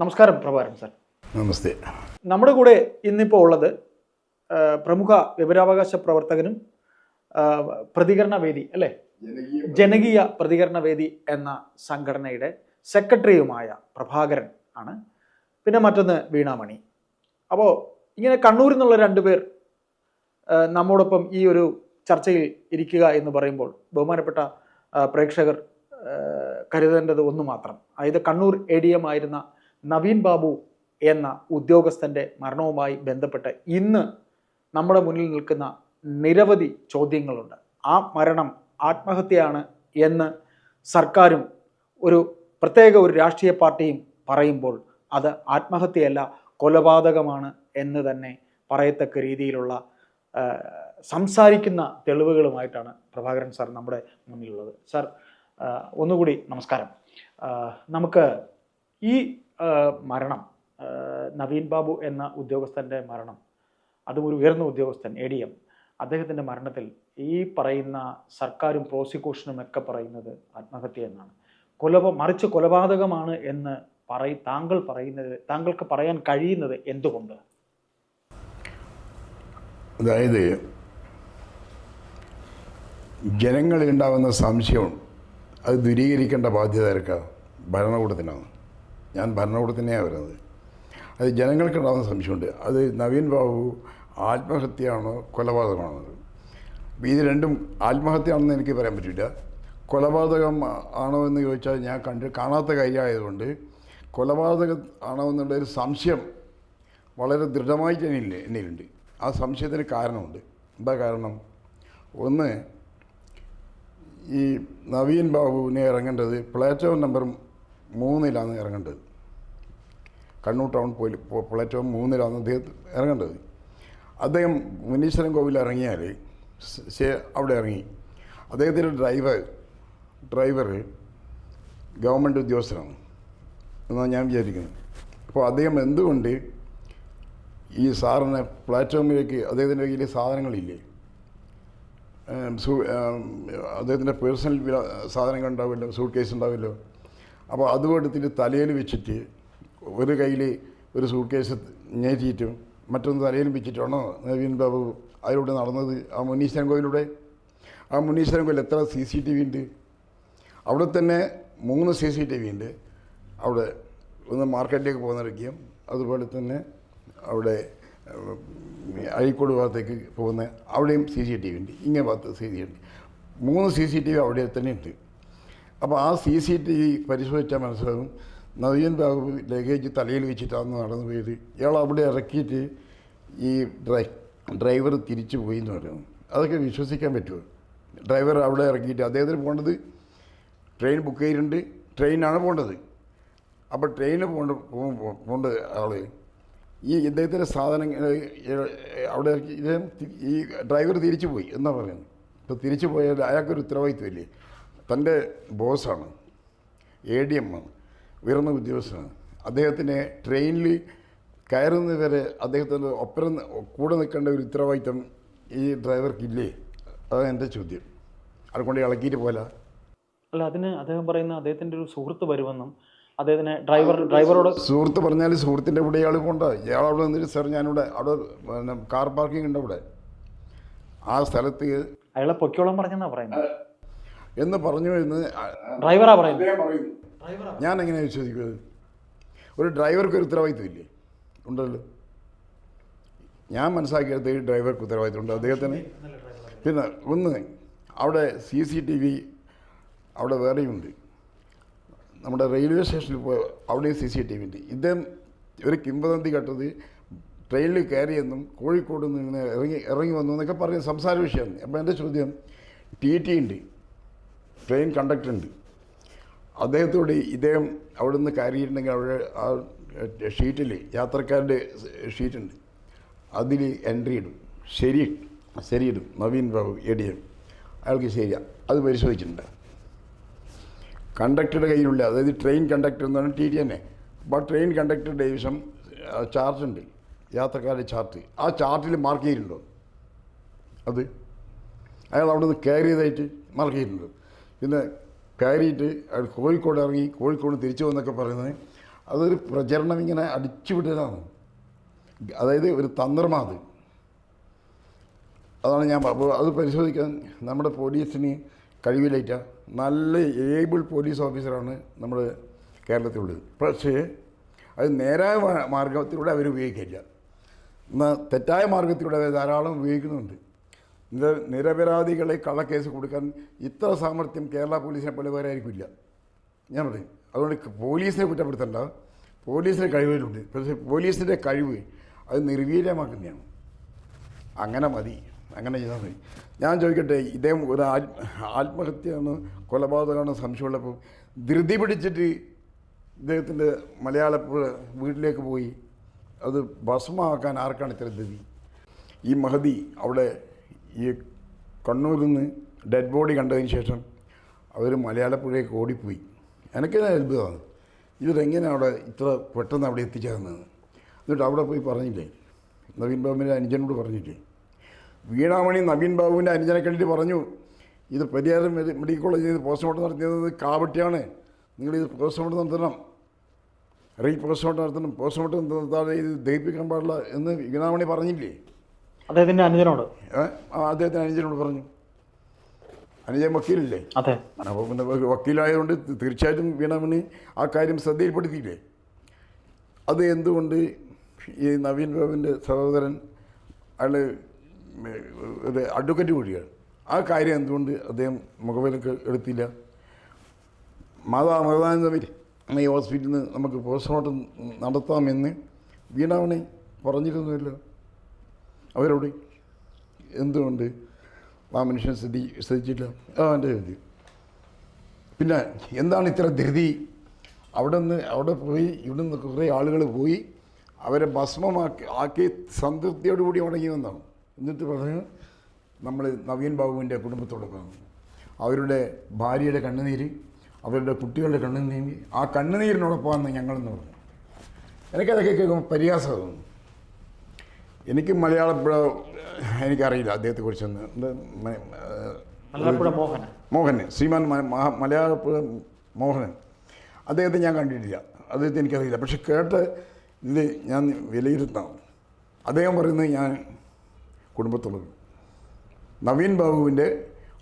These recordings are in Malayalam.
നമസ്കാരം പ്രഭാരം സാർ. നമസ്തേ. നമ്മുടെ കൂടെ ഇന്നിപ്പോൾ ഉള്ളത് പ്രമുഖ വിവരാവകാശ പ്രവർത്തകനും പ്രതികരണ വേദി അല്ലേ? ജനകീയ പ്രതികരണ വേദി എന്ന സംഘടനയുടെ സെക്രട്ടറിയുമായ പ്രഭാകരൻ ആണ്. പിന്നെ മറ്റൊന്ന് വീണാമണി. അപ്പോൾ ഇങ്ങനെ കണ്ണൂരിൽ നിന്നുള്ള രണ്ടുപേർ നമ്മോടൊപ്പം ഈ ഒരു ചർച്ചയിൽ ഇരിക്കുക എന്ന് പറയുമ്പോൾ ബഹുമാനപ്പെട്ട പ്രേക്ഷകർ കരുതേണ്ടത് ഒന്ന് മാത്രം. അതായത് കണ്ണൂർ എ ഡി എം ആയിരുന്ന നവീൻ ബാബു എന്ന ഉദ്യോഗസ്ഥന്റെ മരണവുമായി ബന്ധപ്പെട്ട് ഇന്ന് നമ്മുടെ മുന്നിൽ നിൽക്കുന്ന നിരവധി ചോദ്യങ്ങളുണ്ട്. ആ മരണം ആത്മഹത്യയാണ് എന്ന് സർക്കാരും ഒരു പ്രത്യേക ഒരു രാഷ്ട്രീയ പാർട്ടിയും പറയുമ്പോൾ അത് ആത്മഹത്യയല്ല കൊലപാതകമാണ് എന്ന് തന്നെ പറയത്തക്ക രീതിയിലുള്ള സംസാരിക്കുന്ന തെളിവുകളുമായിട്ടാണ് പ്രഭാകരൻ സാർ നമ്മുടെ മുന്നിലുള്ളത്. സാർ ഒന്നുകൂടി നമസ്കാരം. നമുക്ക് ഈ മരണം. നവീൻ ബാബു എന്ന ഉദ്യോഗസ്ഥന്റെ മരണം. അതും ഒരു ഉയർന്ന ഉദ്യോഗസ്ഥൻ എ ഡി എം. അദ്ദേഹത്തിന്റെ മരണത്തിൽ ഈ പറയുന്ന സർക്കാരും പ്രോസിക്യൂഷനും ഒക്കെ പറയുന്നത് ആത്മഹത്യ എന്നാണ്. കൊലപ മറിച്ച് കൊലപാതകമാണ് എന്ന് പറയ താങ്കൾ പറയുന്നത് താങ്കൾക്ക് പറയാൻ കഴിയുന്നത് എന്തുകൊണ്ട്? അതായത് ജനങ്ങളിൽ ഉണ്ടാകുന്ന സംശയം അത് ദൂരീകരിക്കേണ്ട ബാധ്യത ആർക്കാണ് ഭരണകൂടത്തിനാണ്. ഞാൻ ഭരണകൂടത്തിനെയാണ് വരുന്നത്. അത് ജനങ്ങൾക്കുണ്ടാകുന്ന സംശയമുണ്ട്. അത് നവീൻ ബാബു ആത്മഹത്യയാണോ കൊലപാതകമാണോ? ഇത് രണ്ടും ആത്മഹത്യയാണെന്ന് എനിക്ക് പറയാൻ പറ്റില്ല. കൊലപാതകം ആണോ എന്ന് ചോദിച്ചാൽ ഞാൻ കണ്ട് കാണാത്ത കാര്യമായതുകൊണ്ട് കൊലപാതകം ആണോ എന്നുള്ളൊരു സംശയം വളരെ ദൃഢമായിട്ട് എന്നിൽ എന്നിലുണ്ട്. ആ സംശയത്തിന് കാരണമുണ്ട്. എന്താ കാരണം? ഒന്ന് ഈ നവീൻ ബാബുവിനെ ഇറങ്ങേണ്ടത് പ്ലാറ്റോ നമ്പർ മൂന്നിലാണ് ഇറങ്ങേണ്ടത്. കണ്ണൂർ ടൗൺ പോലീ പ്ലാറ്റ്ഫോം മൂന്നിലാണ് അദ്ദേഹം ഇറങ്ങേണ്ടത്. അദ്ദേഹം മുനീശ്വരൻ കോവിൽ ഇറങ്ങിയാൽ അവിടെ ഇറങ്ങി. അദ്ദേഹത്തിന്റെ ഡ്രൈവർ ഡ്രൈവർ ഗവൺമെന്റ് ഉദ്യോഗസ്ഥനാണ് എന്നാണ് ഞാൻ വിചാരിക്കുന്നത്. അപ്പോൾ അദ്ദേഹം എന്തുകൊണ്ട് ഈ സാറിന് പ്ലാറ്റ്ഫോമിലേക്ക് അദ്ദേഹത്തിന്റെ കയ്യിൽ സാധനങ്ങളില്ലേ? അദ്ദേഹത്തിന്റെ പേഴ്സണൽ സാധനങ്ങൾ ഉണ്ടാവുമല്ലോ സൂട്ട് കേസ് ഉണ്ടാവുമല്ലോ അപ്പോൾ അതും എടുത്തിട്ട് തലയിൽ വെച്ചിട്ട് ഒരു കയ്യിൽ ഒരു സൂട്ട്കേസ് ഞേറ്റിയിട്ടും മറ്റൊന്ന് തലയിൽ വെച്ചിട്ടാണോ നവീൻ ബാബു അതിലൂടെ നടന്നത്. ആ മുന്നീശ്വരൻ കോയിലൂടെ. ആ മുന്നീശ്വരൻ കോയിൽ എത്ര സി സി ടി വി ഉണ്ട്? അവിടെ തന്നെ മൂന്ന് സി സി ടി വി ഉണ്ട്. അവിടെ ഒന്ന് മാർക്കറ്റിലേക്ക് പോകുന്നിടയ്ക്കും. അതുപോലെ തന്നെ അവിടെ അഴീക്കോട് ഭാഗത്തേക്ക് പോകുന്ന അവിടെയും സി സി ടി വി ഉണ്ട്. ഇങ്ങനെ ഭാഗത്ത് സി സി ഉണ്ട്. മൂന്ന് സി സി ടി വി അവിടെ തന്നെ ഉണ്ട്. അപ്പോൾ ആ സി സി ടി വി പരിശോധിച്ചാൽ മനസ്സിലാകും. നവീൻ ബാബു ലഗേജ് തലയിൽ വെച്ചിട്ടാണ് നടന്നു പോയത്. ഇയാൾ അവിടെ ഇറക്കിയിട്ട് ഈ ഡ്രൈ ഡ്രൈവർ തിരിച്ചു പോയി എന്ന് പറയുന്നു അതൊക്കെ വിശ്വസിക്കാൻ പറ്റുമോ? ഡ്രൈവർ അവിടെ ഇറക്കിയിട്ട് അദ്ദേഹത്തിന് പോകേണ്ടത് ട്രെയിൻ ബുക്ക് ചെയ്തിട്ടുണ്ട്. ട്രെയിനാണ് പോകേണ്ടത്. അപ്പോൾ ട്രെയിനിൽ പോകേണ്ട പോകേണ്ട ആൾ ഈ ഇദ്ദേഹത്തിന്റെ സാധനം അവിടെ ഇറക്കി ഈ ഡ്രൈവർ തിരിച്ചു പോയി. എന്നാണ് പറയുന്നത്? ഇപ്പോൾ തിരിച്ചു പോയാൽ അയാൾക്കൊരു ഉത്തരവാദിത്വമില്ലേ? തന്റെ ബോസാണ് എ ഡി എം ആണ് ഉയർന്ന ഉദ്യോഗസ്ഥനാണ്. അദ്ദേഹത്തിനെ ട്രെയിനിൽ കയറുന്നതുവരെ അദ്ദേഹത്തിന്റെ ഒപ്പരം കൂടെ നിൽക്കേണ്ട ഒരു ഉത്തരവാദിത്തം ഈ ഡ്രൈവർക്കില്ലേ? അതാണ് എന്റെ ചോദ്യം. അതുകൊണ്ട് ഇളക്കിയിട്ട് പോലെ അല്ല അതിന് അദ്ദേഹം പറയുന്ന അദ്ദേഹത്തിന്റെ ഒരു സുഹൃത്ത് വരുമെന്നും അദ്ദേഹത്തിന് ഡ്രൈവർ ഡ്രൈവറോട് സുഹൃത്ത് പറഞ്ഞാൽ സുഹൃത്തിന്റെ കൂടെ ഇയാൾ കൊണ്ട് ഇയാൾ അവിടെ നിന്നിട്ട് സാർ ഞാനിവിടെ അവിടെ പിന്നെ കാർ പാർക്കിംഗ് ഉണ്ട് അവിടെ. ആ സ്ഥലത്ത് അയാളെ പൊക്കോളം പറഞ്ഞെന്നാണ് പറയുന്നത്? എന്ന് പറഞ്ഞു എന്ന് ഡ്രൈവറാ പറയുന്നത്? ഞാൻ എങ്ങനെ വിശ്വസിക്കുന്നത്? ഒരു ഡ്രൈവർക്ക് ഒരു ഉത്തരവാദിത്വം ഇല്ലേ ഉണ്ടല്ലോ. ഞാൻ മനസ്സിലാക്കിയത് ഈ ഡ്രൈവർക്ക് ഉത്തരവാദിത്വം ഉണ്ട് അദ്ദേഹത്തിന് പിന്നെ ഒന്ന് അവിടെ സി സി ടി വി അവിടെ വേറെയുണ്ട് നമ്മുടെ റെയിൽവേ സ്റ്റേഷനിൽ പോയ അവിടെയും സി സി ടി വി ഉണ്ട്. ഇദ്ദേഹം ഒരു കിംവദന്തി കേട്ടത് ട്രെയിനിൽ കയറിയെന്നും കോഴിക്കോട് നിന്ന് ഇറങ്ങി ഇറങ്ങി വന്നു എന്നൊക്കെ പറഞ്ഞ സംസാര വിഷയമാണ് അപ്പോൾ എന്റെ ചോദ്യം ടി ടി ഉണ്ട്. ട്രെയിൻ കണ്ടക്ടർ ഉണ്ട്. അദ്ദേഹത്തോട് ഇദ്ദേഹം അവിടെ നിന്ന് കയറിയിട്ടുണ്ടെങ്കിൽ അവിടെ ആ ഷീറ്റിൽ യാത്രക്കാരുടെ ഷീറ്റുണ്ട് അതിൽ എൻട്രി ഇടും. ശരി ശരിയിടും Naveen Babu A D M അയാൾക്ക് ശരിയാ. അത് പരിശോധിച്ചിട്ടുണ്ട്. കണ്ടക്ടറുടെ കയ്യിലുള്ള അതായത് ട്രെയിൻ കണ്ടക്ടർ എന്ന് പറഞ്ഞാൽ ടി ടി തന്നെ അപ്പോൾ ട്രെയിൻ കണ്ടക്ടറുടെ ദിവസം ചാർട്ട് ഉണ്ട്. യാത്രക്കാരുടെ ചാർട്ട് ആ ചാർട്ടിൽ മാർക്ക് ചെയ്തിട്ടുണ്ടോ? അത്? അയാൾ അവിടെ നിന്ന് കയറിയതായിട്ട് മാർക്ക് ചെയ്തിട്ടുണ്ട്? പിന്നെ കയറിയിട്ട് അത് കോഴിക്കോട് ഇറങ്ങി കോഴിക്കോട് തിരിച്ചു വന്നൊക്കെ പറയുന്നത് അതൊരു പ്രചരണം ഇങ്ങനെ അടിച്ചുവിടലാണ് അതായത് ഒരു തന്ത്രമാണ് അതാണ് ഞാൻ അത് പരിശോധിക്കാൻ നമ്മുടെ പോലീസിന് കഴിവിലേറ്റ നല്ല ഏബിൾ പോലീസ് ഓഫീസറാണ് നമ്മൾ കേരളത്തിലുള്ളത്. പക്ഷേ അത് നേരായ മാർഗത്തിലൂടെ അവർ ഉപയോഗിക്കില്ല. എന്നാൽ തെറ്റായ മാർഗത്തിലൂടെ അവർ ധാരാളം ഉപയോഗിക്കുന്നുണ്ട്. നിര നിരപരാധികളെ കള്ളക്കേസ് കൊടുക്കാൻ ഇത്ര സാമർഥ്യം കേരള പോലീസിനെ പോലെ വേറെ ആയിരിക്കില്ല ഞാൻ പറയും അതുകൊണ്ട് പോലീസിനെ കുറ്റപ്പെടുത്തണ്ട. പോലീസിന് കഴിവുകളുണ്ട്. പക്ഷേ പോലീസിന്റെ കഴിവ് അത് നിർവീര്യമാക്കുന്നതാണ്. അങ്ങനെ മതി. അങ്ങനെ ചെയ്താൽ മതി. ഞാൻ ചോദിക്കട്ടെ ഇദ്ദേഹം ഒരു ആത്മ ആത്മഹത്യയാണ് കൊലപാതകമാണ് സംശയമുള്ളപ്പോൾ ധൃതി പിടിച്ചിട്ട് ഇദ്ദേഹത്തിന്റെ മലയാള വീട്ടിലേക്ക് പോയി. അത് ഭസ്മമാക്കാൻ ആർക്കാണ് ഇത്ര ധൃതി? ഈ മഹതി അവിടെ ഈ കണ്ണൂരിൽ നിന്ന് ഡെഡ് ബോഡി കണ്ടതിന് ശേഷം അവർ മലയാളപ്പുഴയ്ക്ക് ഓടിപ്പോയി. എനിക്ക് അത്ഭുതമാണ്. ഇവരെങ്ങനെ അവിടെ ഇത്ര പെട്ടെന്ന് അവിടെ എത്തിച്ചേർന്നത്? എന്നിട്ട് അവിടെ പോയി പറഞ്ഞില്ലേ? നവീൻ ബാബുവിന്റെ അനുജനോട് പറഞ്ഞില്ലേ? വീണാമണി നവീൻ ബാബുവിന്റെ അനുജനെ കണ്ടിട്ട് പറഞ്ഞു ഇത് പരിയാരം മെഡിക്കൽ കോളേജിൽ പോസ്റ്റ്മോർട്ടം നടത്തിയത് കാവട്ടിയാണ് നിങ്ങളിത് പോസ്റ്റ്മോർട്ടം നടത്തണം. റീ പോസ്റ്റ്മോർട്ടം നടത്തണം. പോസ്റ്റ്മോർട്ടം നടത്താതെ ഇത് ദഹിപ്പിക്കാൻ പാടില്ല എന്ന് വീണാമണി പറഞ്ഞില്ലേ? അദ്ദേഹത്തിന്റെ അനുജനോട്. അദ്ദേഹത്തിന്റെ അനുജനോട് പറഞ്ഞു. അനുജൻ വക്കീലല്ലേ? അതെ. അപ്പോൾ പിന്നെ വക്കീലായതുകൊണ്ട് തീർച്ചയായിട്ടും വീണമണി ആ കാര്യം ശ്രദ്ധയിൽപ്പെടുത്തിയില്ലേ? അത് എന്തുകൊണ്ട് ഈ നവീൻ ബാബുവിന്റെ സഹോദരൻ അയാൾ ഒരു അഡ്വക്കറ്റ് കൂടിയാണ് ആ കാര്യം എന്തുകൊണ്ട് അദ്ദേഹം മുഖവിലക്ക് എടുത്തില്ല? മാതാ മൃതാനന്ദമി ഈ ഹോസ്പിറ്റലിൽ നിന്ന് നമുക്ക് പോസ്റ്റ്മോർട്ടം നടത്താമെന്ന് വീണാമണി പറഞ്ഞിരുന്നുവല്ലോ അവരോട് എന്തുകൊണ്ട് ആ മനുഷ്യൻ ശ്രദ്ധി ശ്രദ്ധിച്ചില്ല ആ എന്റെ പിന്നെ എന്താണ് ഇത്ര ധൃതി? അവിടെ നിന്ന് അവിടെ പോയി ഇവിടെ നിന്ന് കുറേ ആളുകൾ പോയി അവരെ ഭസ്മമാക്കി ആക്കി സംതൃപ്തിയോടുകൂടി മടങ്ങി വന്നാണ് എന്നിട്ട് പറഞ്ഞു നമ്മൾ നവീൻ ബാബുവിന്റെ കുടുംബത്തോടൊപ്പം അവരുടെ ഭാര്യയുടെ കണ്ണുനീര് അവരുടെ കുട്ടികളുടെ കണ്ണുനീര് ആ കണ്ണുനീരിനോടൊപ്പമാണ് ഞങ്ങളെന്ന് പറഞ്ഞു. എനിക്കതൊക്കെ കേൾക്കുമ്പോൾ പരിഹാസമാകുന്നു. എനിക്ക് മലയാളപ്പുഴ എനിക്കറിയില്ല അദ്ദേഹത്തെക്കുറിച്ചൊന്ന്. കുറിച്ചൊന്ന് മോഹൻ ശ്രീമാൻ മലയാളപ്പുഴ മോഹനൻ അദ്ദേഹത്തെ ഞാൻ കണ്ടിട്ടില്ല. അദ്ദേഹത്തെ എനിക്കറിയില്ല. പക്ഷെ കേട്ട് ഇത് ഞാൻ വിലയിരുത്താം അദ്ദേഹം പറയുന്നത് ഞാൻ കുടുംബത്തോളം നവീൻ ബാബുവിന്റെ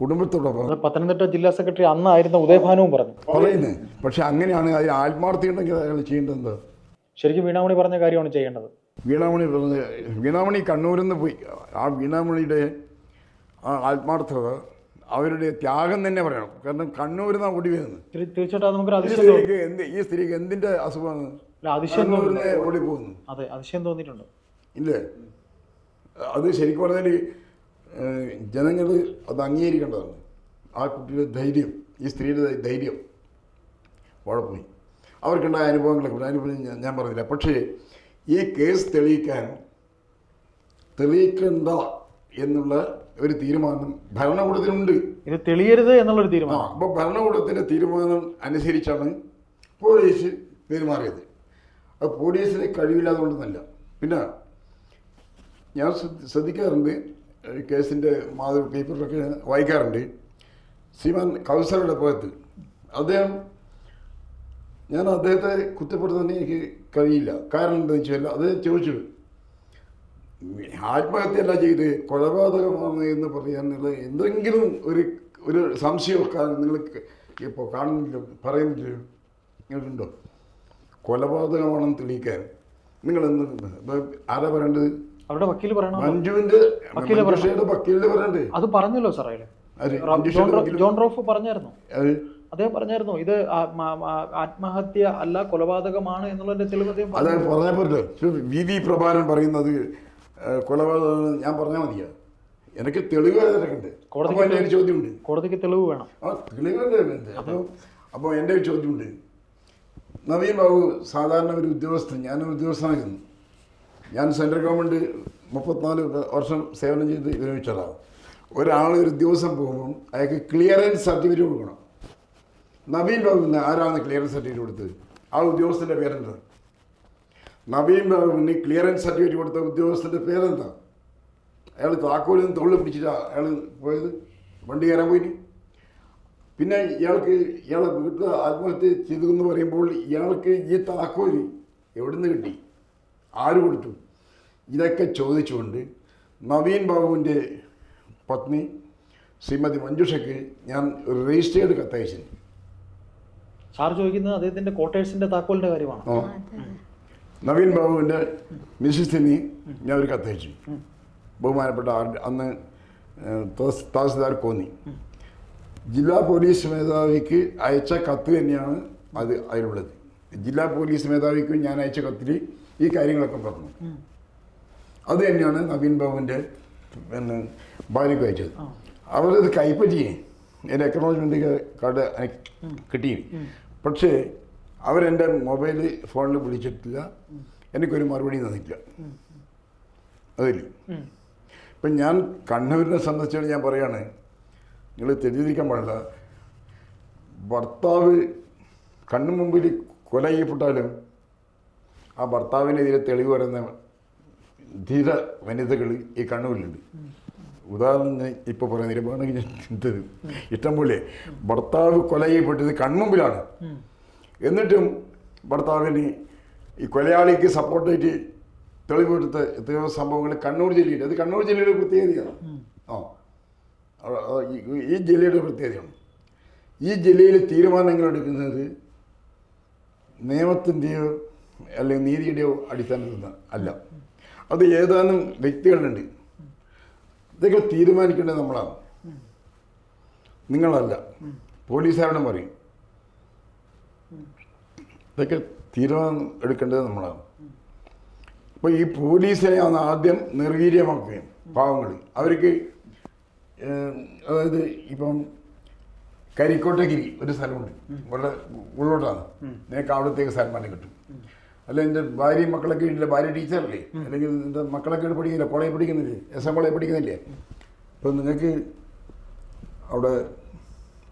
കുടുംബത്തോടൊപ്പം. പത്തനംതിട്ട ജില്ലാ സെക്രട്ടറി അന്നായിരുന്ന ഉദയഭാനുവും പറഞ്ഞു. പറയുന്നത് പക്ഷെ അങ്ങനെയാണ് അതിൽ ആത്മാർത്ഥിയുണ്ടെങ്കിൽ അയാൾ ചെയ്യേണ്ടത് ശരിക്കും വീണാമണി പറഞ്ഞ കാര്യമാണ് ചെയ്യേണ്ടത്. വീണാമണി പറഞ്ഞ് വീണാമണി കണ്ണൂരിൽ നിന്ന് പോയി. ആ വീണാമണിയുടെ ആ ആത്മാർത്ഥത അവരുടെ ത്യാഗം തന്നെ പറയണം. കാരണം കണ്ണൂരിൽ നിന്നാണ് ഓടി വരുന്നത്. തീർ- തീർച്ചയായിട്ടും ഈ സ്ത്രീക്ക് എന്ത് ഈ സ്ത്രീക്ക് എന്തിന്റെ അസുഖമാണ്? ഓടി പോകുന്നു അതെ അതിശയം തോന്നിയിട്ടുണ്ട്. ഇല്ലേ? അത് ശരിക്കും പറഞ്ഞാൽ ജനങ്ങൾ അത് അംഗീകരിക്കേണ്ടതാണ്. ആ കുട്ടിയുടെ ധൈര്യം ഈ സ്ത്രീയുടെ ധൈര്യം. അവിടെ പോയി. അവർക്കുണ്ടായ അനുഭവങ്ങളൊക്കെ അനുഭവം ഞാൻ പറഞ്ഞില്ല. പക്ഷേ ഈ കേസ് തെളിയിക്കാൻ തെളിയിക്കണ്ട എന്നുള്ള ഒരു തീരുമാനം ഭരണകൂടത്തിനുണ്ട്. ഇത് തെളിയരുത് എന്നുള്ളൊരു ആ തീരുമാനം അപ്പോൾ ഭരണകൂടത്തിന്റെ തീരുമാനം അനുസരിച്ചാണ് പോലീസ് പെരുമാറിയത്. അത് പോലീസിന് കഴിവില്ലാതുകൊണ്ടൊന്നല്ല പിന്നെ ഞാൻ ശ്രദ്ധ- ശ്രദ്ധിക്കാറുണ്ട് കേസിന്റെ മാതൃ പേപ്പറിലൊക്കെ വായിക്കാറുണ്ട്. ശ്രീമാൻ കൗസറുടെ പോയത്ത് അദ്ദേഹം ഞാൻ അദ്ദേഹത്തെ കുറ്റപ്പെടുത്താൻ എനിക്ക് കഴിയില്ല. കാരണം എന്താണെന്ന് വെച്ചാൽ അദ്ദേഹം ചോദിച്ചു ആത്മഹത്യല്ല ചെയ്ത് കൊലപാതകമാണ് എന്ന് പറയാനുള്ള എന്തെങ്കിലും ഒരു ഒരു സംശയമൊക്കെ നിങ്ങൾ ഇപ്പോൾ കാണുന്നില്ല പറയുന്നില്ല. നിങ്ങൾക്കുണ്ടോ കൊലപാതകമാണെന്ന് തെളിയിക്കാൻ നിങ്ങൾ എന്ത് ആരാ പറയേണ്ടത്? അവിടെ വക്കീൽ പറയണം? മഞ്ജുവിന്റെ വക്കീൽ പറയണ്ടേ? അത് പറഞ്ഞല്ലോ സാറേ. ജോൺ റോഫ് പറഞ്ഞായിരുന്നു. അദ്ദേഹം പറഞ്ഞായിരുന്നു ഇത് ആത്മഹത്യ അല്ല കൊലപാതകമാണ് എന്നുള്ളതിന്റെ തെളിവ് അദ്ദേഹം അത് പറഞ്ഞു. പറഞ്ഞാൽ പറ്റില്ല വി വി പ്രഭാരൻ പറയുന്നത് കൊലപാതകം ഞാൻ പറഞ്ഞാൽ മതിയാ? എനിക്ക് തെളിവ് കോടതിക്ക് ഒരു ചോദ്യമുണ്ട്. കോടതിക്ക് തെളിവ് വേണം. ആ തെളിവുണ്ട് അപ്പോൾ അപ്പോൾ എന്റെ ഒരു ചോദ്യമുണ്ട്. നവീൻ ബാബു സാധാരണ ഒരു ഉദ്യോഗസ്ഥൻ ഞാനൊരു ഉദ്യോഗസ്ഥനായിരുന്നു. ഞാൻ സെൻട്രൽ ഗവൺമെന്റ് മുപ്പത്തിനാല് വർഷം സേവനം ചെയ്ത് വിരമിച്ചതാണ് ഒരാൾ ഒരു ദിവസം പോകുമ്പം അയാൾക്ക് ക്ലിയറൻസ് സർട്ടിഫിക്കറ്റ് കൊടുക്കണം. നവീൻ ബാബുവിന് ആരാണ് ക്ലിയറൻസ് സർട്ടിഫിക്കറ്റ് കൊടുത്തത്? ആ ഉദ്യോഗസ്ഥന്റെ പേരെന്താ? നവീൻ ബാബുവിന് ക്ലിയറൻസ് സർട്ടിഫിക്കറ്റ് കൊടുത്ത ഉദ്യോഗസ്ഥന്റെ പേരെന്താ? അയാൾ താക്കോലിൽ നിന്ന് തൊള്ളി പിടിച്ചിട്ടാണ് അയാൾ പോയത്? വണ്ടി കയറാൻ പോയി പിന്നെ ഇയാൾക്ക് ഇയാളെ വീട്ടിൽ ആത്മഹത്യ ചെയ്തു എന്ന് പറയുമ്പോൾ ഇയാൾക്ക് ഈ താക്കോൽ എവിടുന്ന് കിട്ടി? ആര് കൊടുത്തു? ഇതൊക്കെ ചോദിച്ചുകൊണ്ട് നവീൻ ബാബുവിന്റെ പത്നി ശ്രീമതി മഞ്ജുഷയ്ക്ക് ഞാൻ രജിസ്റ്റേർഡ് കത്തയച്ചു സാർ ചോദിക്കുന്നത് അദ്ദേഹത്തിന്റെ ക്വാർട്ടേഴ്സിന്റെ താക്കോലിന്റെ കാര്യമാണ്. ആ. നവീൻ ബാബുവിന്റെ മിസ്സിന് ഞാൻ ഒരു കത്തയച്ചു ബഹുമാനപ്പെട്ട ആർ- അന്ന് തഹസിൽദാർ കോന്നി. ജില്ലാ പോലീസ് മേധാവിക്ക് അയച്ച കത്ത് തന്നെയാണ് അത് അതിലുള്ളത്. ജില്ലാ പോലീസ് മേധാവിക്കും ഞാൻ അയച്ച കത്തിൽ ഈ കാര്യങ്ങളൊക്കെ പറഞ്ഞു. അത് തന്നെയാണ് നവീൻ ബാബുവിന്റെ പിന്നെ ഭാര്യയ്ക്ക് അയച്ചത്. അവരത് കൈപ്പറ്റിയേ എന്റെ എക്കണോളജ്മെന്റ് കാർഡ് കിട്ടി പക്ഷേ അവരെന്റെ മൊബൈൽ ഫോണിൽ വിളിച്ചിട്ടില്ല എനിക്കൊരു മറുപടി തന്നിട്ടില്ല. അതിൽ ഉം. ഇപ്പം ഞാൻ കണ്ണൂരിനെ സംബന്ധിച്ചാണ് ഞാൻ പറയാണ്. നിങ്ങൾ തെറ്റിദ്ധരിക്കാൻ പാടില്ല. ഭർത്താവ് കണ്ണു മുമ്പിൽ കൊല ചെയ്യപ്പെട്ടാലും ആ ഭർത്താവിനെതിരെ തെളിവ് വരുന്ന ധീര വനിതകൾ ഈ കണ്ണൂരിലുണ്ട്. ഉദാഹരണം ഇപ്പോൾ പറയാൻ നിരപ്പാണെങ്കിൽ ഞാൻ ചിന്തത് ഇഷ്ടം പോലെ ഭർത്താവ് കൊല ചെയ്യപ്പെട്ടത് കൺമുമ്പിലാണ്. എന്നിട്ടും ഭർത്താവിന് ഈ കൊലയാളിക്ക് സപ്പോർട്ടായിട്ട് തെളിവെടുത്ത എത്രയോ സംഭവങ്ങൾ കണ്ണൂർ ജില്ലയിൽ അത് കണ്ണൂർ ജില്ലയുടെ പ്രത്യേകതയാണ്. ആ. ഈ ജില്ലയുടെ പ്രത്യേകതയാണ്. ഈ ജില്ലയിൽ തീരുമാനങ്ങൾ എടുക്കുന്നത് നിയമത്തിന്റെയോ അല്ലെങ്കിൽ നീതിയുടെയോ അടിസ്ഥാനത്തിൽ അല്ല. അത് ഏതാനും വ്യക്തികളുണ്ട്. ഇതൊക്കെ തീരുമാനിക്കേണ്ടത് നമ്മളാണ്. നിങ്ങളല്ല. പോലീസുകാരോടും പറയും. ഇതൊക്കെ തീരുമാനം എടുക്കേണ്ടത് നമ്മളാണ്. അപ്പോൾ ഈ പോലീസിനെ ആണ് ആദ്യം നിർവീര്യമാക്കുകയും പാവങ്ങൾ അവർക്ക് അതായത് ഇപ്പം കരിക്കോട്ടഗിരി ഒരു സ്ഥലമുണ്ട്. വളരെ ഉള്ളോട്ടാണ്. നിനക്ക് അവിടത്തേക്ക് സന്മാനം കിട്ടും. അല്ല എന്റെ ഭാര്യയും മക്കളൊക്കെ ഇല്ല ഭാര്യ ടീച്ചറല്ലേ. അല്ലെങ്കിൽ എന്റെ മക്കളൊക്കെ ഇവിടെ പഠിക്കുന്നില്ല? കോളേജ് പഠിക്കുന്നില്ലേ? എസ് എം കോളേജ് പഠിക്കുന്നില്ലേ? അപ്പോൾ നിങ്ങൾക്ക് അവിടെ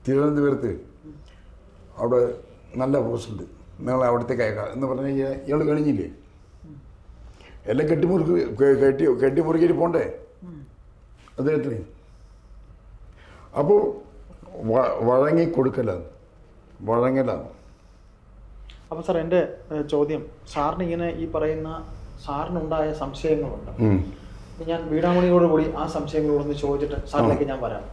തിരുവനന്തപുരത്ത് അവിടെ നല്ല പോസ്റ്റുണ്ട് നിങ്ങൾ അവിടത്തേക്ക് അയക്കാം എന്ന് പറഞ്ഞു കഴിഞ്ഞാൽ ഇയാൾ കഴിഞ്ഞില്ലേ എല്ലാം കെട്ടിമുറുക്ക് കെട്ടി കെട്ടിമുറുക്കിയിട്ട് പോണ്ടേ? അദ്ദേഹത്തിന്. അപ്പോൾ വഴങ്ങി കൊടുക്കലാണ് വഴങ്ങലാണ്. അപ്പൊ സാർ എന്റെ ചോദ്യം. സാറിന് ഇങ്ങനെ ഈ പറയുന്ന സാറിനുണ്ടായ സംശയങ്ങളുണ്ട്. ഞാൻ വീടാമണിയോടുകൂടി ആ സംശയങ്ങളോടൊന്ന് ചോദിച്ചിട്ട് സാറിലേക്ക് ഞാൻ വരാം.